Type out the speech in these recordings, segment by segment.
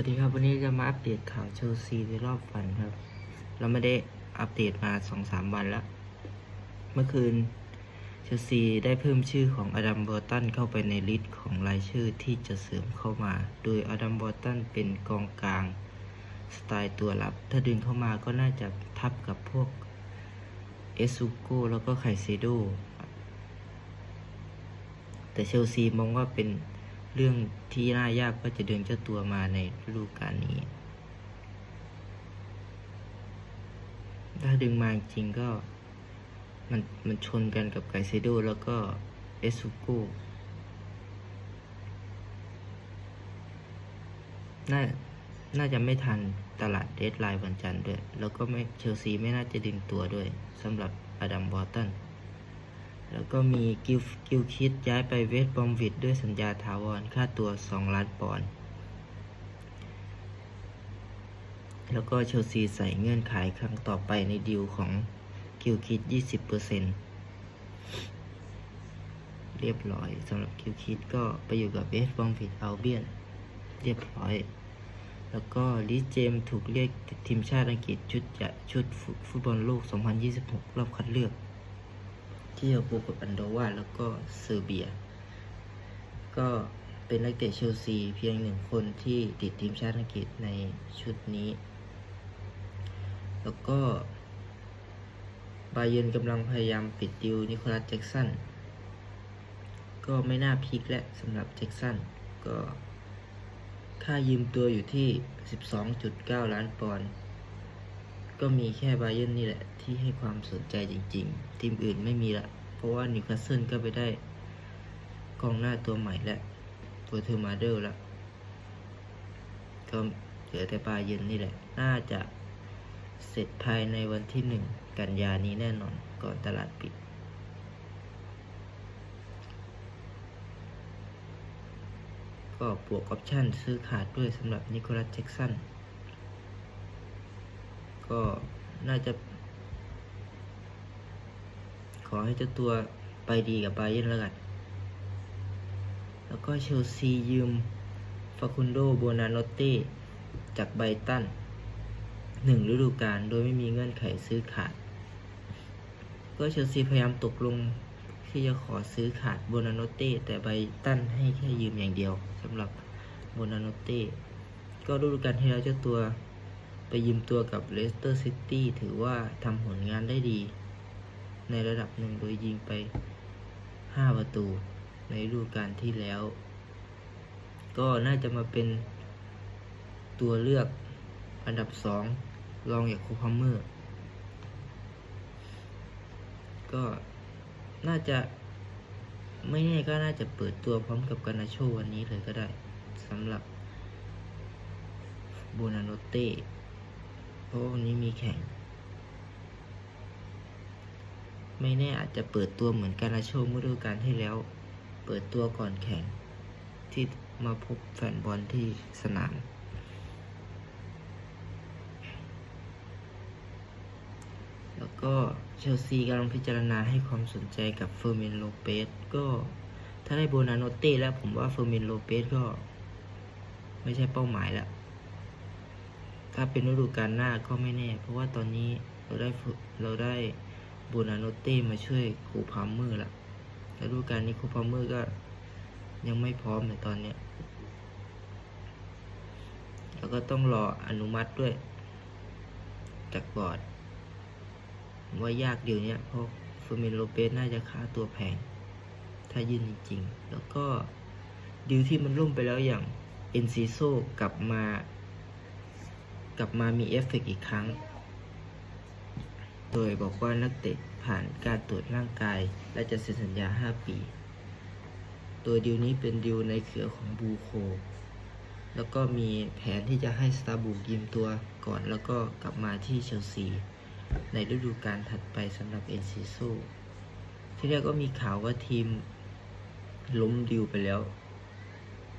วัสดีครับวันนี้จะมาอัปเดตข่าวเชลซีในรอบวันครับ เราไม่ได้อัปเดตมาสองสามวันแล้ว เมื่อคืนเชลซีได้เพิ่มชื่อของอดัมบอร์ตันเข้าไปในลิสต์ของรายชื่อที่จะเสริมเข้ามา โดยอดัมบอร์ตันเป็นกองกลางสไตล์ตัวรับ ถ้าดึงเข้ามาก็น่าจะทับกับพวกเอสุโกแล้วก็ไคเซโดแต่เชลซีมองว่าเป็น เรื่องที่น่ายากก็จะดึงเจ้าตัวมาในฤดูกาลนี้ ถ้าดึงมาจริงก็มันมันชนกันกับไกเซโดแล้วก็เอสุโกน่า น่าจะไม่ทันตลาดเดดไลน์วันจันทร์ด้วย แล้วก็ไม่เชลซีไม่น่าจะดึงตัวด้วยสำหรับอดัมบอตัน แล้วก็มีกิลกิลคิดย้ายไปเวสต์บอมวิดด้วยสัญญาถาวรค่าตัว 2 ล้านปอนด์แล้วก็เชลซีใส่เงื่อนไขครั้งต่อไปในดีลของกิลคิด 20%เรียบร้อยสำหรับกิลคิดก็ไปอยู่กับเวสต์บอมวิดอัลเบียน เรียบร้อย แล้วก็ลิเจมถูกเรียกทีมชาติอังกฤษชุดชุดฟุตบอลโลก 2026 รอบคัดเลือก ที่จะพบกับอันโดวาแล้วก็เซอร์เบีย ก็เป็นนักเตะเชลซีเพียงหนึ่งคนที่ติดทีมชาติอังกฤษในชุดนี้ แล้วก็บาเยนกำลังพยายามปิดดิวนิโคลัสแจ็กสันก็ไม่น่าพลิกและสำหรับแจ็กสันก็ค่ายืมตัวอยู่ที่ 12.9 ล้านปอนด์ ก็มีแค่บาเยนนี่แหละ ที่ให้ความสนใจจริง ๆ ทีมอื่นไม่มีละ เพราะว่านิวคาสเซิลก็ไปได้กองหน้าตัวใหม่และตัวเทอร์มาเดลละก็เหลือแต่บาเยนนี่แหละ น่าจะเสร็จภายในวันที่หนึ่งกันยานี้แน่นอนก่อนตลาดปิดก็บวกออปชั่นซื้อขาดด้วยสำหรับนิโคลัสแจ็กสัน ก็น่าจะ ขอให้เจ้าตัวไปดีกับบาเยนแล้วกัน แล้วก็เชลซียืมฟาคุนโดโบนาโนเต้จากไบตันหนึ่งฤดูกาลโดยไม่มีเงื่อนไขซื้อขาด ก็เชลซีพยายามตกลงที่จะขอซื้อขาดโบนาโนเต้แต่ไบตันให้แค่ยืมอย่างเดียวสำหรับโบนาโนเต้ก็ฤดูกาลที่แล้วเจ้าตัว ไปยืมตัวกับเลสเตอร์ซิตี้ถือว่าทำผลงานได้ดี ในระดับหนึ่งโดยยิงไป 5 ประตูในฤดูกาลที่แล้ว ก็น่าจะมาเป็นตัวเลือกอันดับ 2 รองจากโคพัมเมอร์ ก็น่าจะไม่แน่ก็น่าจะเปิดตัวพร้อมกับกานาโชวันนี้เลยก็ได้สำหรับโบนาโนเต้ เพราะวันนี้มีแข่ง ไม่แน่อาจจะเปิดตัวเหมือนการาโชเมื่อฤดูกาลที่แล้ว เปิดตัวก่อนแข่ง ที่มาพบแฟนบอลที่สนามแล้วก็เชลซีกำลังพิจารณาให้ความสนใจกับเฟอร์มินโลเปสก็ถ้าได้โบนาโนเต้แล้วผมว่าเฟอร์มินโลเปสก็ ไม่ใช่เป้าหมายแล้ว ถ้าเป็นฤดูกาลหน้าก็ไม่แน่ เพราะว่าตอนนี้เราได้เราได้โบนาโนเต้มาช่วยครูพามเมอร์ละฤดูกาลนี้ครูพามเมอร์ก็ยังไม่พร้อมในตอนเนี้ยแล้วก็ต้องรออนุมัติด้วย จากบอร์ดว่ายากเดี๋ยวนี้เพราะเฟอร์มินโลเปสน่าจะค่าตัวแพง ถ้ายื่นจริงๆแล้วก็ดีลที่มันล่มไปแล้วอย่างเอ็นซีโซกลับมา กลับมามีเอฟเฟกต์อีกครั้ง โดยบอกว่านักเตะผ่านการตรวจร่างกาย และจะเซ็นสัญญา 5 ปีโดยดีลนี้เป็นดีลในเครือของบูโค แล้วก็มีแผนที่จะให้สตาร์บุกยืมตัวก่อนแล้วก็กลับมาที่เชลซี ในฤดูกาลถัดไปสำหรับเอ็นซีโซที่แรกก็มีข่าวว่าทีมล้มดิวไปแล้ว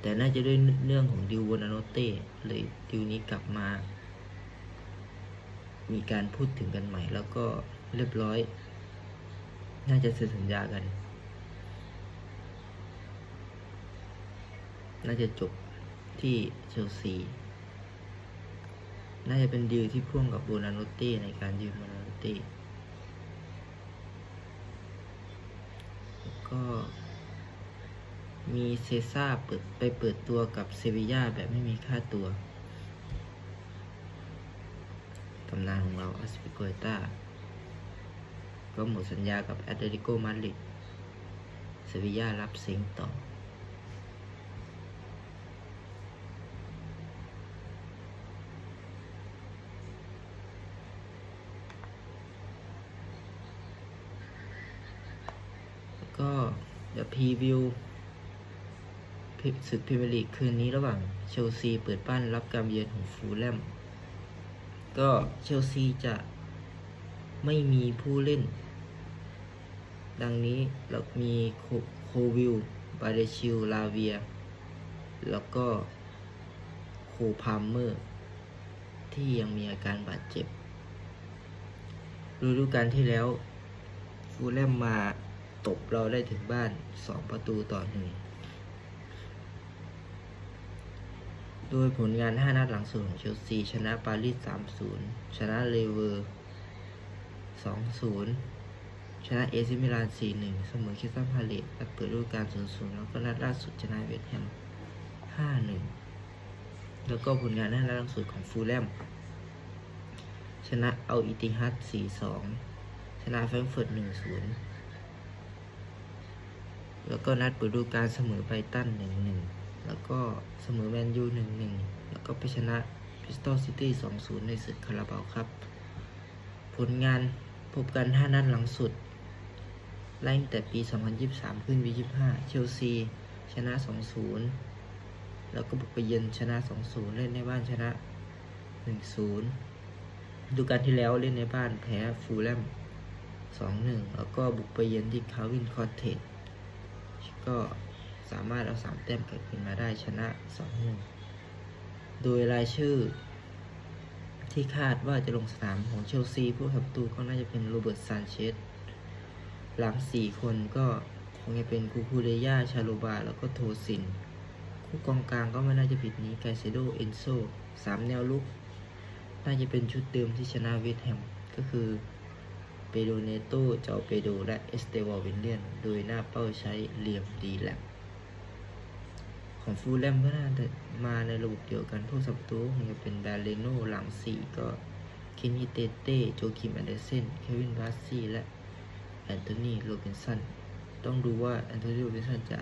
แต่น่าจะด้วยเรื่องของดิววนาโนเต้เลยดิวนี้กลับมา มีการพูดถึงกันใหม่ แล้วก็เรียบร้อย น่าจะเซ็นสัญญากัน น่าจะจบที่เชลซี น่าจะเป็นดีลที่พ่วงกับบูนาโนตตี้ในการยืมบูนานุตตี้ก็มีเซซ่าเปิดไปเปิดตัวกับเซบีย่าแบบไม่มีค่าตัว ตำนานของเราอัสปิโกเอต้าก็หมดสัญญากับแอตเลติโกมาดริดเซบียารับสิงต่อ ก็เดี๋ยวพรีวิวศึกพรีเมียร์ลีกคืนนี้ระหว่างเชลซีเปิดบ้านรับการเยือนของฟูลแลม ก็เชลซีจะไม่มีผู้เล่น ดังนี้เรามีโคโควิล บาเดชิล ลาเวีย แล้วก็โคพามเมอร์ ที่ยังมีอาการบาดเจ็บฤดูกาลที่แล้วฟูลแลมมาตบเราได้ถึงบ้าน 2 ประตูต่อหนึ่ง โดยผลงาน 5 นัดหลังสุดของเชลซี ชนะปารีส 3-0 ชนะเลเวอร์ 2-0 ชนะเอซิมิลาน 4-1 เสมอคิสตันพาเลตและเปิดฤดูกาล 0-0 แล้วก็นัดล่าสุดชนะเวสต์แฮม 5-1 แล้วก็ผลงาน 5 นัดหลังสุดของฟูลแลม ชนะเอาอิติฮัด 4-2 ชนะแฟรงก์เฟิร์ต 1-0 แล้วก็นัดเปิดฤดูกาลเสมอไบรตัน 1-1 แล้วก็เสมอแมนยู1-1แล้วก็ไปชนะพิสตอลซิตี้2-0ในศึกคาราบาวครับ ผลงานพบกัน5นัดหลังสุด ไล่ตั้งแต่ปี 2023 ขึ้นปี25 เชลซี ชนะ 2-0 แล้วก็บุกไปเยือนชนะ 2-0 เล่นในบ้านชนะ 1-0 ดูการที่แล้วเล่นในบ้านแพ้ฟูลแลม 2-1 แล้วก็บุกไปเยือนที่คาวินคอร์เทจก็ สามารถเอา3แต้มกลับคืนมาได้ชนะ2-1โดยรายชื่อ ที่คาดว่าจะลงสนามของเชลซีผู้ทำประตูก็น่าจะเป็นโรเบิร์ตซานเชสหลัง4คนก็คงจะเป็นคูคูเดย่าชาโลบา แล้วก็โทซิน คู่กองกลางก็ไม่น่าจะผิดนี้ไกเซโดเอนโซสามแนวลุก น่าจะเป็นชุดเดิมที่ชนะเวสแฮมก็คือเปโดเนโตเจ้าเปโดและเอสเตวอลวินเลียน โดยหน้าเป้าใช้เหลี่ยมดีแลบ ของฟูลแลมก็น่าจะมาในระบบเดียวกันพวกสับตัวคงจะเป็นดาเลโนหลังสี่ก็เคนนิเตเต้โจคิมแอนเดอร์เซนเควินบาสซี่และแอนโทนีโรบินสันต้องดูว่าแอนโทนีโรบินสันจะ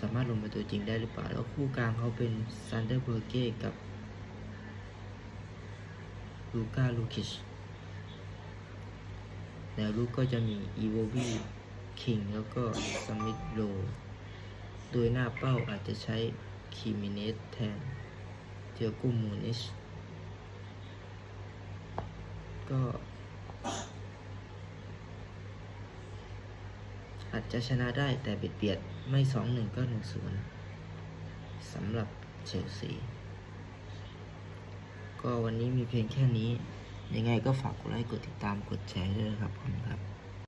สามารถลงเป็นตัวจริงได้หรือเปล่า แล้วคู่กลางเขาเป็นซันเดอร์เบอร์เก้กับลูก้าลูคิชแนวลูกก็จะมีอีโววีคิงแล้วก็สมิธโล โดยหน้าเป้าอาจจะใช้คิมิเนสแทนเจอกุมูนิชก็อาจจะชนะได้แต่เบียดเบียดไม่2-1ก็1-0สำหรับเชลซีก็วันนี้มีเพียงแค่นี้ ยังไงก็ฝากกดไลค์กดติดตามกดแชร์ด้วยนะครับผมครับ